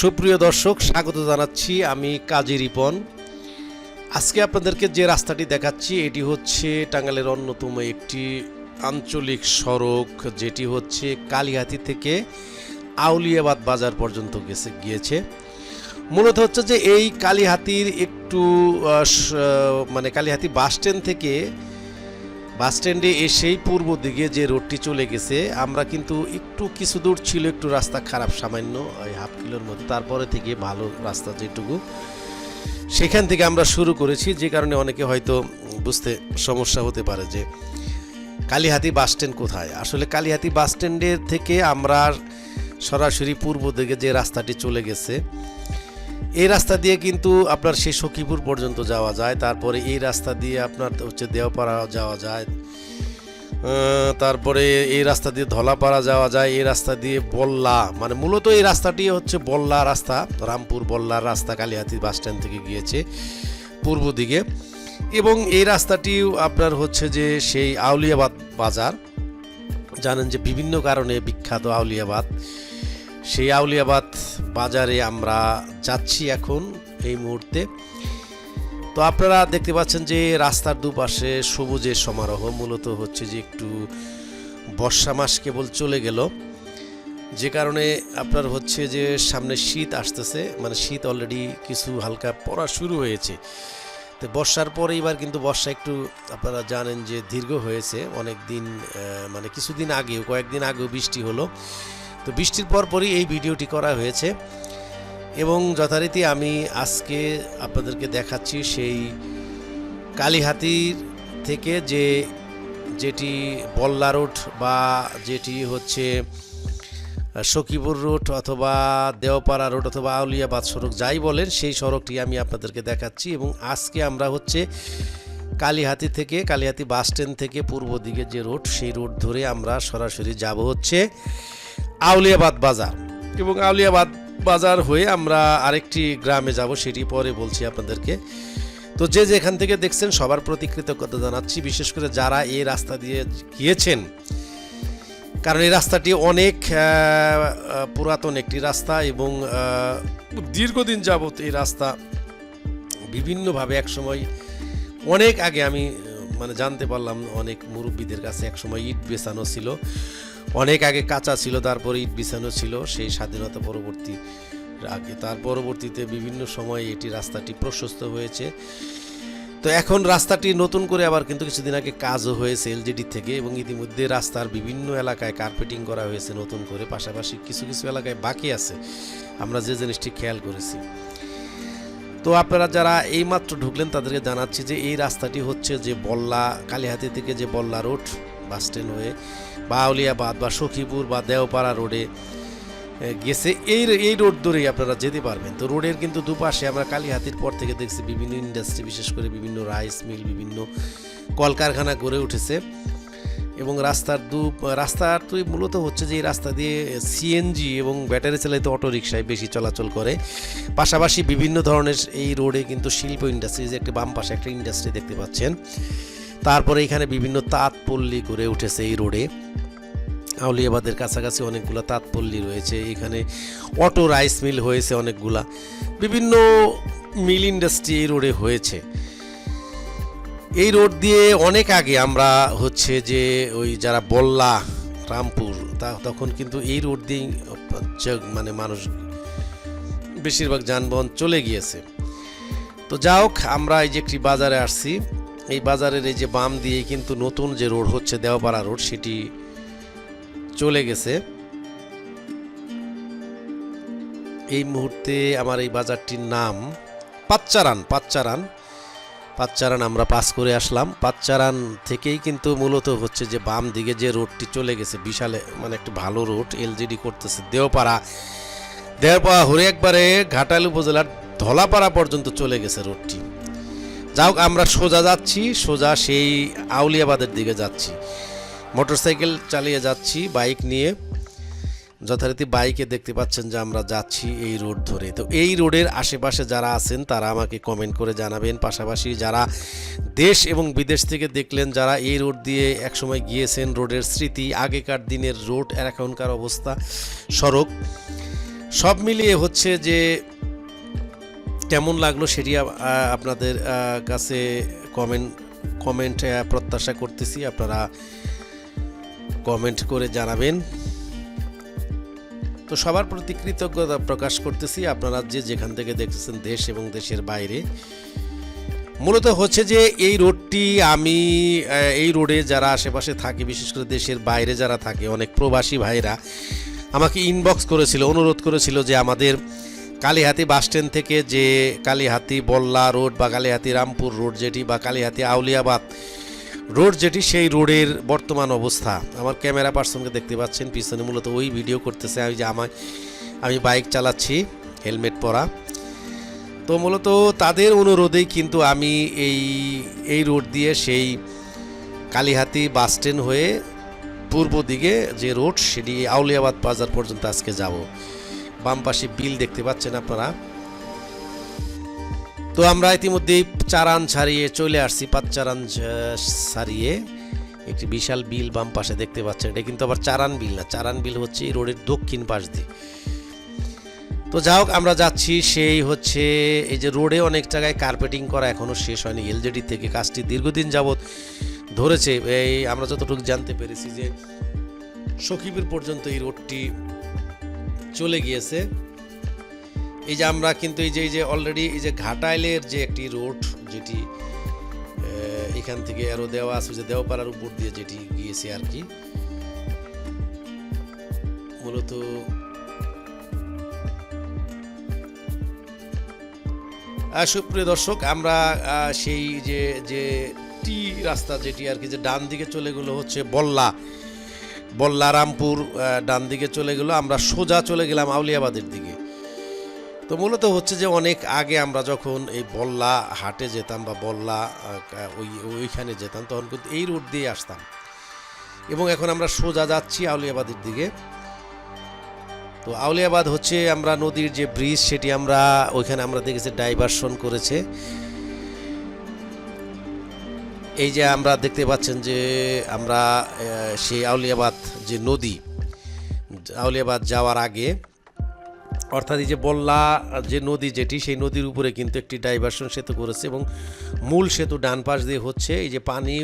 সুপ্রিয় দর্শক, স্বাগত জানাচ্ছি আমি কাজী রিপন। আজকে আপনাদেরকে যে রাস্তাটি দেখাচ্ছি, এটি হচ্ছে টাঙ্গালের অন্যতম একটি আঞ্চলিক সড়ক, যেটি হচ্ছে কালিহাতি থেকে আউলিয়াবাদ বাজার পর্যন্ত গেছে, গিয়েছে। মূলত হচ্ছে যে এই কালিহাতির একটু মানে কালিহাতি বাস স্ট্যান্ড থেকে বাস স্ট্যান্ডে এসেই পূর্ব দিকে যে রোডটি চলে গেছে, আমরা কিন্তু একটু কিছু দূর ছিল, একটু রাস্তা খারাপ সামান্য, ওই হাফ কিলোর মধ্যে। তারপরে থেকে ভালো রাস্তা যেটুকু, সেখান থেকে আমরা শুরু করেছি। যে কারণে অনেকে হয়তো বুঝতে সমস্যা হতে পারে যে, কালীহাতি বাস স্ট্যান্ড কোথায়? আসলে কালীহাতি বাস স্ট্যান্ডের থেকে আমরা সরাসরি পূর্ব দিকে যে রাস্তাটি চলে গেছে এই রাস্তা দিয়ে কিন্তু আপনার সেই সখীপুর পর্যন্ত যাওয়া যায়, তারপরে এই রাস্তা দিয়ে আপনার হচ্ছে দেওপাড়া যাওয়া যায় তারপরে এই রাস্তা দিয়ে ধলাপাড়া যাওয়া যায়, এই রাস্তা দিয়ে বল্লা মানে মূলত এই রাস্তাটি হচ্ছে বল্লা রাস্তা, রামপুর বল্লার রাস্তা কালিহাতি বাস স্ট্যান্ড থেকে গিয়েছে পূর্ব দিকে, এবং এই রাস্তাটিও আপনার হচ্ছে যে সেই আউলিয়াবাদ বাজার, জানেন যে বিভিন্ন কারণে বিখ্যাত আউলিয়াবাদ সেই আউলিয়াবাদ বাজারে আমরা যাচ্ছি এখন এই মুহূর্তে। তো আপনারা দেখতে পাচ্ছেন যে রাস্তার দুপাশে সবুজের সমারোহ, মূলত হচ্ছে যে একটু বর্ষা মাস কেবল চলে গেল। যে কারণে আপনার হচ্ছে যে সামনে শীত আসতেছে মানে শীত অলরেডি কিছু হালকা পড়া শুরু হয়েছে। তো বর্ষার পরে এবার কিন্তু বর্ষা একটু আপনারা জানেন যে দীর্ঘ হয়েছে অনেক দিন মানে কিছুদিন আগেও, কয়েকদিন আগেও বৃষ্টি হলো। তো বৃষ্টির পর পরই এই ভিডিওটি করা হয়েছে এবং যথারীতি আমি আজকে আপনাদেরকে দেখাচ্ছি সেই কালীহাতির থেকে যে যেটি বল্লা রোড বা যেটি হচ্ছে সখীপুর রোড অথবা দেওপাড়া রোড অথবা আউলিয়াবাদ সড়ক যাই বলেন, সেই সড়কটি আমি আপনাদেরকে দেখাচ্ছি এবং আজকে আমরা হচ্ছে কালীহাতি থেকে, কালীহাতি বাস স্ট্যান্ড থেকে পূর্ব দিকে যে রোড, সেই রোড ধরে আমরা সরাসরি যাব হচ্ছে। আউলিয়াবাদ বাজার। এবং আউলিয়াবাদ বাজার হয়ে আমরা আরেকটি গ্রামে যাব, সেটি পরে বলছি আপনাদেরকে। তো যে যেখান থেকে দেখছেন, সবার প্রতি কৃতজ্ঞতা জানাচ্ছি, বিশেষ করে যারা এই রাস্তা দিয়ে গিয়েছেন। কারণ এই রাস্তাটি অনেক পুরাতন একটি রাস্তা এবং দীর্ঘদিন যাবত এই রাস্তা বিভিন্নভাবে একসময় অনেক আগে আমি মানে জানতে পারলাম, অনেক মুরব্বীদের কাছে একসময় ইট বেছানো ছিল। অনেক আগে কাঁচা ছিল, তারপরে ইট বিছানো ছিল, সেই স্বাধীনতা পরবর্তী আগে। তার পরবর্তীতে বিভিন্ন সময়ে এটি রাস্তাটি প্রশস্ত হয়েছে। তো এখন রাস্তাটি নতুন করে আবার কিন্তু কিছুদিন আগে কাজও হয়েছে এলজিডি থেকে এবং ইতিমধ্যে রাস্তার বিভিন্ন এলাকায় কার্পেটিং করা হয়েছে নতুন করে। পাশাপাশি কিছু কিছু এলাকায় বাকি আছে। আমরা যে জিনিসটি খেয়াল করেছি। তো আপনারা যারা এইমাত্র ঢুকলেন তাদেরকে জানাচ্ছি যে এই রাস্তাটি হচ্ছে যে বল্লা, কালীহাতি থেকে যে বল্লা রোড বাস স্ট্যান্ড হয়ে বা আউলিয়াবাদ বা সখীপুর বা দেওপাড়া রোডে গেছে। এই এই রোড ধরেই আপনারা যেতে পারবেন। তো রোডের কিন্তু দুপাশে আমরা কালীহাতির পর থেকে দেখছি বিভিন্ন ইন্ডাস্ট্রি বিশেষ করে বিভিন্ন রাইস মিল বিভিন্ন কলকারখানা গড়ে উঠেছে। এবং রাস্তার দু রাস্তাটি মূলত হচ্ছে যে এই রাস্তা দিয়ে সিএনজি এবং ব্যাটারি চালিত অটো রিক্সায় বেশি চলাচল করে। পাশাপাশি বিভিন্ন ধরনের এই রোডে কিন্তু শিল্প ইন্ডাস্ট্রি যে একটি বাম পাশে একটা ইন্ডাস্ট্রি দেখতে পাচ্ছেন। তারপরে এখানে বিভিন্ন তাঁতপল্লী গড়ে উঠেছে এই রোডে। আউলিয়াবাদের কাছাকাছি অনেকগুলো তাঁতপল্লী রয়েছে, এখানে অটো রাইস মিল হয়েছে অনেকগুলা। বিভিন্ন মিল ইন্ডাস্ট্রি এই রোডে হয়েছে। এই রোড দিয়ে অনেক আগে আমরা হচ্ছে যে ওই যারা বল্লা, রামপুর, তা তখন কিন্তু এই রোড দিয়েই মানে মানুষ বেশিরভাগ যানবাহন চলে গিয়েছে। তো যা হোক, আমরা এই যে একটি বাজারে আসছি। এই বাজারের এই যে বাম দিয়ে কিন্তু নতুন যে রোড হচ্ছে দেওপাড়া রোড, সেটি চলে গেছে। এই মুহূর্তে আমার এই বাজারটির নাম পাচ্চারান পাচ্চারান। পাচ্চারান আমরা পাস করে আসলাম। পাচ্চারান থেকেই কিন্তু মূলত হচ্ছে যে বাম দিকে যে রোডটি চলে গেছে, বিশাল মানে একটি ভালো রোড, এলজিডি করতেছে দেওপাড়া। দেওপাড়া হরে একবারে ঘাটাল উপজেলার ধলাপাড়া পর্যন্ত চলে গেছে রোডটি। যাও আমরা সোজা যাচ্ছি, সোজা সেই আউলিয়াবাদের দিকে যাচ্ছি। মোটরসাইকেল চালিয়ে যাচ্ছি, বাইক নিয়ে। যথারীতি বাইকে দেখতে পাচ্ছেন যে আমরা যাচ্ছি এই রোড ধরে। তো এই রোডের আশেপাশে যারা আছেন, তারা আমাকে কমেন্ট করে জানাবেন। পাশাপাশি যারা দেশ এবং বিদেশ থেকে দেখলেন, যারা এই রোড দিয়ে একসময় গিয়েছেন, রোডের স্মৃতি, আগেকার দিনের রোড এখনকার অবস্থা, সড়ক, সব মিলিয়ে হচ্ছে যে কেমন লাগল সেটি আপনাদের কাছে কমেন্ট কমেন্ট প্রত্যাশা করতেছি। আপনারা কমেন্ট করে জানাবেন। তো সবার প্রতি কৃতজ্ঞতা প্রকাশ করতেছি। আপনারা যে যেখান থেকে দেখতেছেন দেশ এবং দেশের বাইরে। মূলত হচ্ছে যে এই রোডটি আমি এই রোডে যারা আশেপাশে থাকে, বিশেষ করে দেশের বাইরে যারা থাকে, অনেক প্রবাসী ভাইরা আমাকে ইনবক্স করেছিল, অনুরোধ করেছিল যে আমাদের কালীহাতি বাসস্ট্যান্ড থেকে যে কালীহাতি বল্লা রোড বা কালীহাতি রামপুর রোড যেটি বা কালীহাতি আউলিয়াবাদ রোড যেটি, সেই রোডের বর্তমান অবস্থা। আমার ক্যামেরা পার্সনকে দেখতে পাচ্ছেন, পিছনে মূলত ওই ভিডিও করতেছে, আমি যে আমায়, আমি বাইক চালাচ্ছি, হেলমেট পরা। তো মূলত তাদের অনুরোধেই কিন্তু আমি এই এই রোড দিয়ে সেই কালীহাতি বাস স্ট্যান্ড হয়ে পূর্ব দিকে যে রোড, সেটি আউলিয়াবাদ বাজার পর্যন্ত আজকে যাব। বাম পাশে বিল দেখতে পাচ্ছেন আপনারা। তো আমরা ইতিমধ্যেই চারান ছাড়িয়ে চলে আসছি, পাঁচ চারান ছাড়িয়ে। একটি বিশাল বিল বাম পাশে দেখতে পাচ্ছেন। এটা কিন্তু আবার চারান বিল না, চারান বিল হচ্ছে এই রোডের দক্ষিণ পাশ দিয়ে। তো যা হোক, আমরা যাচ্ছি, সেই হচ্ছে এই যে রোডে অনেক জায়গায় কার্পেটিং করা এখনও শেষ হয়নি। এলজেডি থেকে কাজটি দীর্ঘদিন যাবৎ ধরেছে। এই আমরা যতটুকু জানতে পেরেছি যে, সখীপুর পর্যন্ত এই রোডটি চলে গিয়েছে। এই যে আমরা কিন্তু এই যে এই যে অলরেডি এই যে ঘাটাইলের যে একটি রোড যেটি এখান থেকে আরও দেওয়া আছে, যে দেওপাড়ার উপর দিয়ে যেটি গিয়েছে আর কি। মূলত সুপ্রিয় দর্শক, আমরা সেই যে যে টি রাস্তা যেটি আর কি, যে ডান দিকে চলে গেলো হচ্ছে বল্লা। বল্লা রামপুর ডান দিকে চলে গেলো। আমরা সোজা চলে গেলাম আউলিয়াবাদের দিকে। তো মূলত হচ্ছে যে অনেক আগে আমরা যখন এই বল্লা হাটে যেতাম বা বল্লা ওই, ওইখানে যেতাম, তখন কিন্তু এই রুট দিয়ে আসতাম। এবং এখন আমরা সোজা যাচ্ছি আউলিয়াবাদের দিকে। তো আউলিয়াবাদ হচ্ছে আমরা নদীর যে ব্রিজ, সেটি আমরা ওইখানে আমরা দেখেছি, ডাইভারশন করেছে। এই যে আমরা দেখতে পাচ্ছেন যে আমরা সেই আউলিয়াবাদ যে নদী, আউলিয়াবাদ যাওয়ার আগে, অর্থাৎ এই যে বল্লা যে নদী যেটি, সেই নদীর উপরে কিন্তু একটি ডাইভারশন সেতু করেছে এবং মূল সেতু ডান পাশ দিয়ে হচ্ছে, এই যে পানি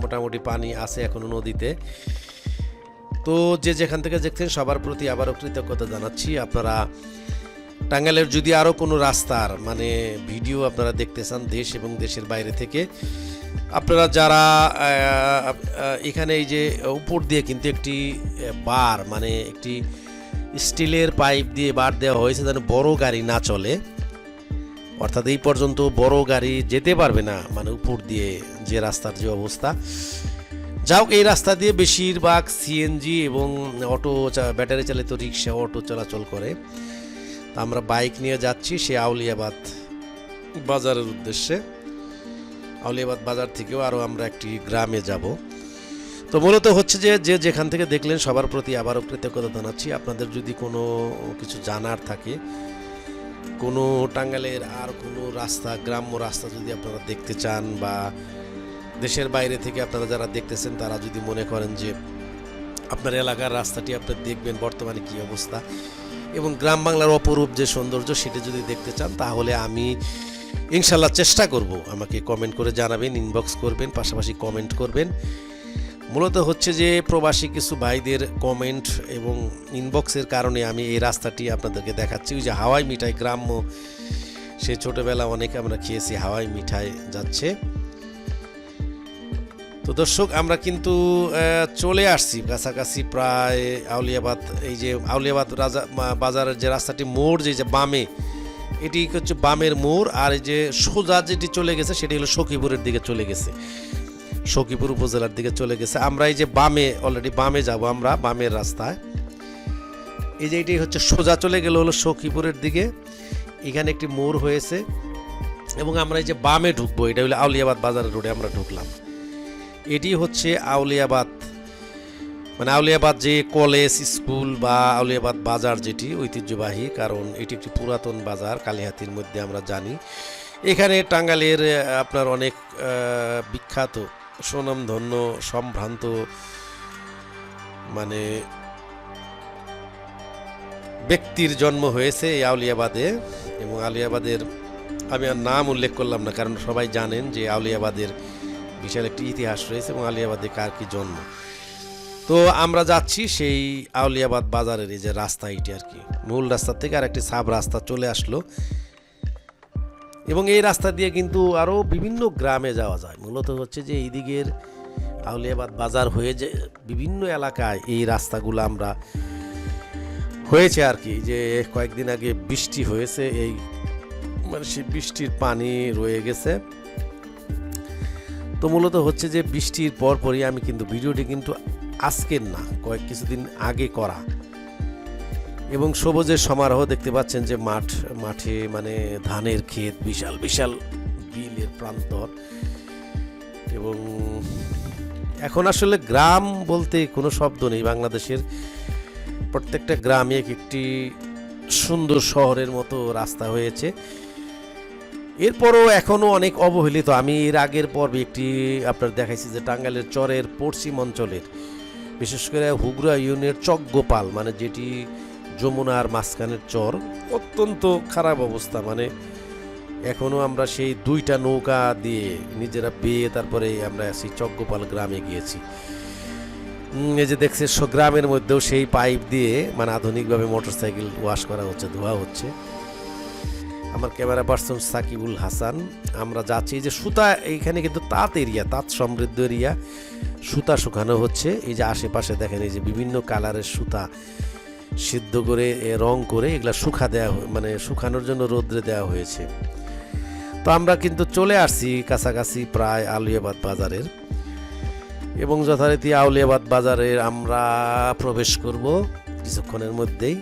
মোটামুটি পানি আছে এখনও নদীতে। তো যে যেখান থেকে দেখছেন, সবার প্রতি আবারও কৃতজ্ঞতা জানাচ্ছি। আপনারা টাঙ্গাইলের যদি আরও কোনো রাস্তার মানে ভিডিও আপনারা দেখতে চান দেশ এবং দেশের বাইরে থেকে আপনারা যারা এখানে এই যে উপর দিয়ে কিন্তু একটি বার মানে একটি স্টিলের পাইপ দিয়ে বার দেওয়া হয়েছে যেন বড় গাড়ি না চলে। অর্থাৎ এই পর্যন্ত বড় গাড়ি যেতে পারবে না মানে উপর দিয়ে যে রাস্তার যে অবস্থা। যাও এই রাস্তা দিয়ে বেশিরভাগ সিএনজি এবং অটো ব্যাটারি চালিত রিক্সা, অটো চলাচল করে। তা আমরা বাইক নিয়ে যাচ্ছি, সে আউলিয়াবাদ বাজারের উদ্দেশ্যে। আউলিয়াবাদ বাজার থেকেও আরও আমরা একটি গ্রামে যাব। তো মূলত হচ্ছে যে যে যেখান থেকে দেখলেন সবার প্রতি আবারও কৃতজ্ঞতা জানাচ্ছি। আপনাদের যদি কোনো কিছু জানার থাকে, কোনো টাঙ্গালের আর কোনো রাস্তা, গ্রাম্য রাস্তা যদি আপনারা দেখতে চান বা দেশের বাইরে থেকে আপনারা যারা দেখতেছেন, তারা যদি মনে করেন যে আপনার এলাকার রাস্তাটি আপনি দেখবেন, বর্তমানে কি অবস্থা এবং গ্রাম বাংলার অপরূপ যে সৌন্দর্য সেটা যদি দেখতে চান, তাহলে আমি ইনশাল্লাহ চেষ্টা করব। আমাকে কমেন্ট করে জানাবেন ইনবক্স করবেন, পাশাপাশি কমেন্ট করবেন। মূলত হচ্ছে যে প্রবাসী কিছু ভাইদের কমেন্ট এবং ইনবক্সের কারণে আমি এই রাস্তাটি আপনাদেরকে দেখাচ্ছি। ওই যে হাওয়াই মিঠাই গ্রাম্য, সে ছোটবেলা অনেক আমরা খেয়েছি, হাওয়াই মিঠাই যাচ্ছে। তো দর্শক, আমরা কিন্তু চলে আসছি কাছাকাছি প্রায় আউলিয়াবাদ, এই যে আউলিয়াবাদ রাজা বাজারের যে রাস্তাটি, মোড় যে বামে এটি হচ্ছে বামের মোড়, আর এই যে সোজা যেটি চলে গেছে, সেটি হলো সখীপুরের দিকে চলে গেছে। সখীপুর উপজেলার দিকে চলে গেছে। আমরা এই যে বামে অলরেডি বামে যাব আমরা, বামের রাস্তায়। এই যে এটি হচ্ছে সোজা চলে গেল হলো সখীপুরের দিকে। এখানে একটি মোড় হয়েছে, এবং আমরা এই যে বামে ঢুকবো, এটা হলো আউলিয়াবাদ বাজারের রোডে আমরা ঢুকলাম। এটি হচ্ছে আউলিয়াবাদ মানে আউলিয়াবাদ যে কলেজ, স্কুল বা আউলিয়াবাদ বাজার যেটি ঐতিহ্যবাহী, কারণ এটি একটি পুরাতন বাজার, কালিহাতির মধ্যে আমরা জানি। এখানে টাঙ্গালের আপনার অনেক বিখ্যাত, সুনামধন্য, সম্ভ্রান্ত মানে ব্যক্তির জন্ম হয়েছে এই আউলিয়াবাদে এবং আউলিয়াবাদের আমি আর নাম উল্লেখ করলাম না, কারণ সবাই জানেন যে আউলিয়াবাদের বিশাল একটি ইতিহাস রয়েছে এবং আলিয়াবাদে কার কি জন্ম। তো আমরা যাচ্ছি সেই আউলিয়াবাদ বাজারের এই যে রাস্তা এটি আর কি। মূল রাস্তা থেকে আর একটি সাব রাস্তা চলে আসলো। এবং এই রাস্তা দিয়ে কিন্তু আরও বিভিন্ন গ্রামে যাওয়া যায়। মূলত হচ্ছে যে এই দিকের আউলিয়াবাদ বাজার হয়ে যে বিভিন্ন এলাকায় এই রাস্তাগুলো আমরা হয়েছে আর কি। যে কয়েকদিন আগে বৃষ্টি হয়েছে, এই মানে সেই বৃষ্টির পানি রয়ে গেছে। তো মূলত হচ্ছে যে বৃষ্টির পরপরই আমি কিন্তু ভিডিওটি কিন্তু আজকের না, কয়েক কিছুদিন আগে করা। এবং সবুজের সমারোহ দেখতে পাচ্ছেন যে মাঠ, মাঠে মানে ধানের ক্ষেত, বিশাল বিশাল বিলের প্রান্তর। এবং এখন আসলে গ্রাম বলতে কোনো শব্দ নেই বাংলাদেশের। প্রত্যেকটা গ্রামে এক একটি সুন্দর শহরের মতো রাস্তা হয়েছে। এরপরও এখনও অনেক অবহেলিত। আমি এর আগের পর্বে একটি আপনার দেখাইছি যে টাঙ্গাইলের চরের পশ্চিম অঞ্চলের বিশেষ করে হুগরা ইউনিয়নের চকগোপাল মানে যেটি যমুনার মাঝখানের চর, অত্যন্ত খারাপ অবস্থা। মানে এখনও আমরা সেই দুইটা নৌকা দিয়ে নিজেরা পেয়ে তারপরে আমরা সেই চকগোপাল গ্রামে গিয়েছি। এই যে দেখছে গ্রামের মধ্যেও সেই পাইপ দিয়ে মানে আধুনিকভাবে মোটরসাইকেল ওয়াশ করা হচ্ছে, ধোয়া হচ্ছে। আমার ক্যামেরা পার্সন সাকিবুল হাসান। আমরা যাচ্ছি যে সুতা, এইখানে কিন্তু তাঁত এরিয়া, তাঁত সমৃদ্ধ এরিয়া। সুতা শুকানো হচ্ছে। এই যে আশেপাশে দেখেন, এই যে বিভিন্ন কালারের সুতা সিদ্ধ করে রং করে এগুলা শুকা দেওয়া মানে শুকানোর জন্য রোদ্রে দেওয়া হয়েছে। তো আমরা কিন্তু চলে আসছি কাছাকাছি প্রায় আলিয়াবাদ বাজারের। এবং যথারীতি আউলিয়াবাদ বাজারের আমরা প্রবেশ করব কিছুক্ষণের মধ্যেই।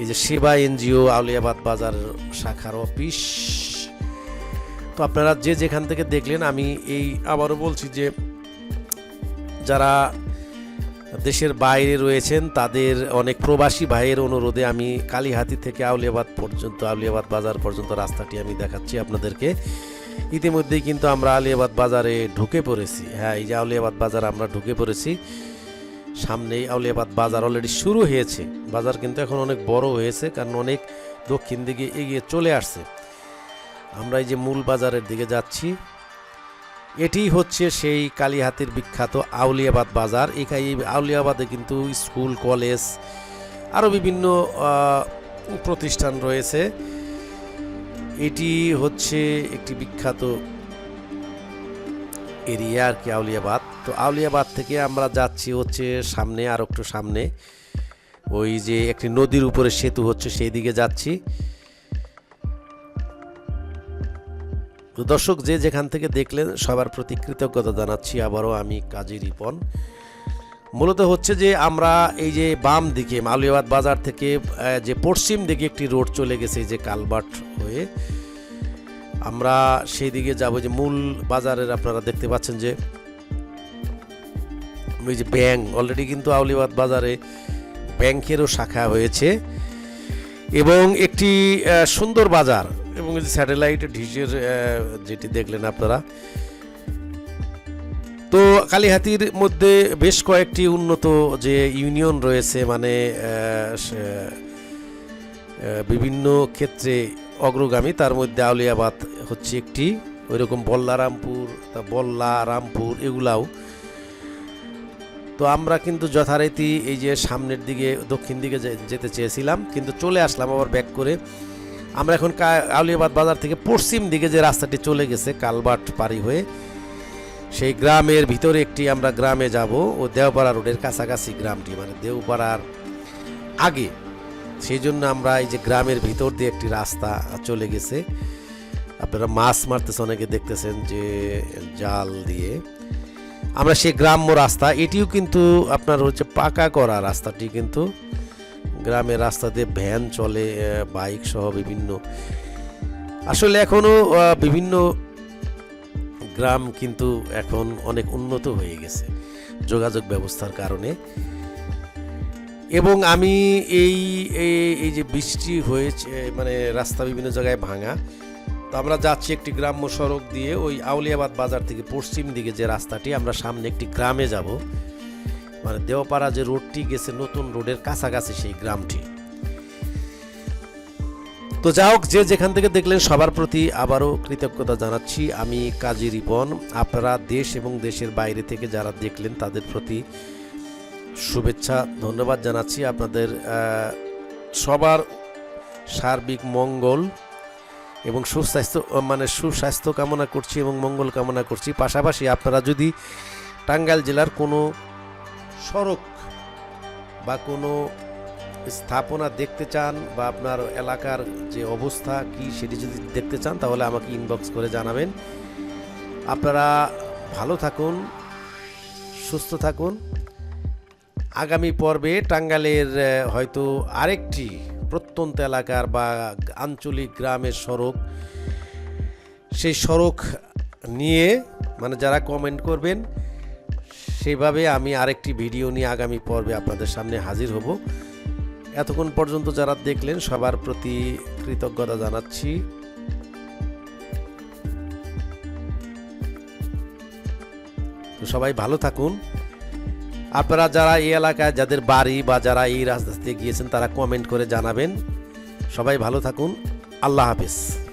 এই যে সেবা এনজিও আউলিয়াবাদ বাজার শাখার অফিস। তো আপনারা যে যেখান থেকে দেখলেন, আমি এই আবারও বলছি যে যারা দেশের বাইরে রয়েছেন, তাদের অনেক প্রবাসী ভাইয়ের অনুরোধে আমি কালীহাতি থেকে আউলিয়াবাদ পর্যন্ত, আউলিয়াবাদ বাজার পর্যন্ত রাস্তাটি আমি দেখাচ্ছি আপনাদেরকে। ইতিমধ্যেই কিন্তু আমরা আলিয়াবাদ বাজারে ঢুকে পড়েছি। হ্যাঁ এই যে আউলিয়াবাদ বাজার আমরা ঢুকে পড়েছি। সামনেই আউলিয়াবাদ বাজার অলরেডি শুরু হয়েছে। বাজার কিন্তু এখন অনেক বড় হয়েছে, কারণ অনেক দক্ষিণ দিকে এগিয়ে চলে আসছে। আমরা এই যে মূল বাজারের দিকে যাচ্ছি, এটি হচ্ছে সেই কালীহাতির বিখ্যাত আউলিয়াবাদ বাজার। এখানে আউলিয়াবাদে কিন্তু স্কুল, কলেজ আরও বিভিন্ন প্রতিষ্ঠান রয়েছে। এটি হচ্ছে একটি বিখ্যাত এরিয়া আর কি আউলিয়াবাদ। তো আউলিয়াবাদ থেকে আমরা যাচ্ছি হচ্ছে সামনে, আর একটু সামনে। ওই যে একটি নদীর উপরে সেতু হচ্ছে, সেই দিকে যাচ্ছি। তো দর্শক, যে যেখান থেকে দেখলেন, সবার প্রতি কৃতজ্ঞতা জানাচ্ছি। আবারও আমি কাজী রিপন। মূলত হচ্ছে যে আমরা এই যে বাম দিকে মালিয়াবাদ বাজার থেকে যে পশ্চিম দিকে একটি রোড চলে গেছে যে কালবাট হয়ে। আমরা সেই দিকে যাব যে মূল বাজারের আপনারা দেখতে পাচ্ছেন যে ওই যে ব্যাংক অলরেডি কিন্তু আউলিবাদ বাজারে ব্যাংকেরও শাখা হয়েছে। এবং একটি সুন্দর বাজার, এবং স্যাটেলাইট ডিশের যেটি দেখলেন আপনারা। তো কালীহাতির মধ্যে বেশ কয়েকটি উন্নত যে ইউনিয়ন রয়েছে মানে বিভিন্ন ক্ষেত্রে অগ্রগামী, তার মধ্যে আউলিয়াবাদ হচ্ছে একটি। ওইরকম বল্লারামপুর বল্লা রামপুর এগুলাও তো আমরা কিন্তু যথারীতি এই যে সামনের দিকে, দক্ষিণ দিকে যেতে চেয়েছিলাম, কিন্তু চলে আসলাম আবার ব্যাক করে। আমরা এখন আউলিয়াবাদ বাজার থেকে পশ্চিম দিকে যে রাস্তাটি চলে গেছে, কালবাট পারি হয়ে, সেই গ্রামের ভিতরে একটি আমরা গ্রামে যাব, ও দেওপাড়া রোডের কাছাকাছি গ্রামটি মানে দেওপাড়ার আগে। সেই জন্য আমরা এই যে গ্রামের ভিতর দিয়ে একটি রাস্তা চলে গেছে। আপনারা মাছ মারতেছে, অনেকে দেখতেছেন যে, জাল দিয়ে। আমরা সেই গ্রাম্য রাস্তা, এটিও কিন্তু আপনার হচ্ছে পাকা করা রাস্তাটি কিন্তু। গ্রামের রাস্তা দিয়ে ভ্যান চলে বাইক সহ বিভিন্ন। আসলে এখনও বিভিন্ন গ্রাম কিন্তু এখন অনেক উন্নত হয়ে গেছে যোগাযোগ ব্যবস্থার কারণে। এবং আমি এই- এই যে বৃষ্টি হয়েছে মানে রাস্তা বিভিন্ন জায়গায় ভাঙা তো আমরা যাচ্ছি একটি গ্রাম্য সড়ক দিয়ে ওই আউলিয়াবাদ বাজার থেকে পশ্চিম দিকে যে রাস্তাটি। আমরা সামনে একটি গ্রামে যাব। মানে দেওপাড়া যে রোডটি গেছে নতুন রোডের কাছাকাছি সেই গ্রামটি। তো যা হোক, যে যেখান থেকে দেখলেন সবার প্রতি আবারও কৃতজ্ঞতা জানাচ্ছি। আমি কাজী রিপন। আপনারা দেশ এবং দেশের বাইরে থেকে যারা দেখলেন তাদের প্রতি শুভেচ্ছা, ধন্যবাদ জানাচ্ছি। আপনাদের সবার সার্বিক মঙ্গল। এবং সুস্বাস্থ্য মানে সুস্বাস্থ্য কামনা করছি এবং মঙ্গল কামনা করছি। পাশাপাশি আপনারা যদি টাঙ্গাইল জেলার কোনো সড়ক বা কোনো স্থাপনা দেখতে চান বা আপনার এলাকার যে অবস্থা কি সেটি যদি দেখতে চান, তাহলে আমাকে ইনবক্স করে জানাবেন। আপনারা ভালো থাকুন, সুস্থ থাকুন। আগামী পর্বে টাঙ্গালের হয়তো আরেকটি প্রত্যন্ত এলাকার বা আঞ্চলিক গ্রামের সড়ক, সেই সড়ক নিয়ে মানে যারা কমেন্ট করবেন, সেভাবে আমি আরেকটি ভিডিও নিয়ে আগামী পর্বে আপনাদের সামনে হাজির হব। এতক্ষণ পর্যন্ত যারা দেখলেন, সবার প্রতি কৃতজ্ঞতা জানাচ্ছি। সবাই ভালো থাকুন। আপনারা যারা এই এলাকায়, যাদের বাড়ি বা যারা এই রাস্তা দিয়ে গিয়েছেন, তারা কমেন্ট করে জানাবেন। সবাই ভালো থাকুন। আল্লাহ হাফেজ।